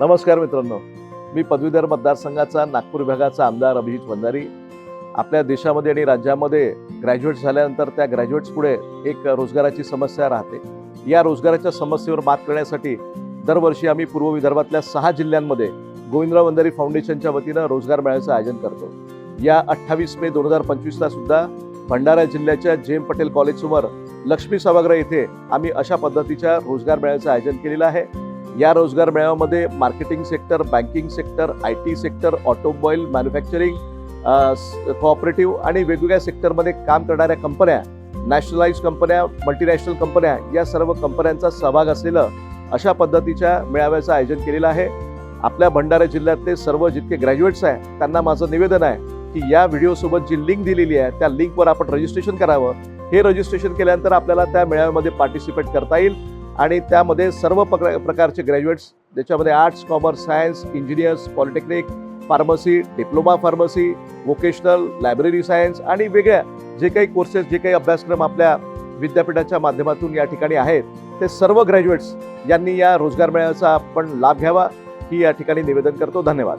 नमस्कार मित्रांनो. मी पदवीधर मतदारसंघाचा नागपूर विभागाचा आमदार अभिजित वंजारी आपल्या देशामध्ये आणि राज्यामध्ये ग्रॅज्युएट झाल्यानंतर त्या ग्रॅज्युएट्स पुढे एक रोजगाराची समस्या राहते. या रोजगाराच्या समस्येवर मात करण्यासाठी दरवर्षी आम्ही पूर्व विदर्भातल्या सहा जिल्ह्यांमध्ये गोविंदराव वंजारी फाउंडेशनच्या वतीनं रोजगार मेळ्याचं आयोजन करतो. या अठ्ठावीस मे दोन हजार पंचवीसला सुद्धा भंडारा जिल्ह्याच्या जे एम पटेल कॉलेजसमोर लक्ष्मी सभागृह येथे आम्ही अशा पद्धतीच्या रोजगार मेळ्याचं आयोजन केलेलं आहे. या रोजगार मेळाव्यामध्ये marketing sector banking sector I T sector automobile manufacturing cooperative आणि वेगवेगळ्या सेक्टरमध्ये काम करणाऱ्या कंपन्या नॅशनलाइज कंपन्या मल्टीनॅशनल कंपन्या या सर्व कंपन्यांचा सहभाग असलेलं अशा पद्धतीच्या मेळाव्याचं आयोजन केलेलं आहे. आपल्या भंडारा जिल्ह्यातले सर्व जितके ग्रॅज्युएट्स आहे त्यांना माझं निवेदन आहे की या व्हिडिओसोबत जी लिंक दिलेली आहे त्या लिंकवर आपण रजिस्ट्रेशन करावं. हे रजिस्ट्रेशन केल्यानंतर आपल्याला त्या मेळाव्यामध्ये पार्टिसिपेट करता येईल. आणि त्यामध्ये सर्व प्रकार प्रकारचे ग्रॅज्युएट्स ज्याच्यामध्ये arts commerce science engineers polytechnic pharmacy diploma pharmacy vocational library science आणि वेगळ्या जे काही कोर्सेस जे काही अभ्यासक्रम आपल्या विद्यापीठाच्या माध्यमातून या ठिकाणी आहेत ते सर्व ग्रॅज्युएट्स यांनी या रोजगार मेळ्याचा आपण लाभ घ्यावा ही या ठिकाणी निवेदन करतो. धन्यवाद.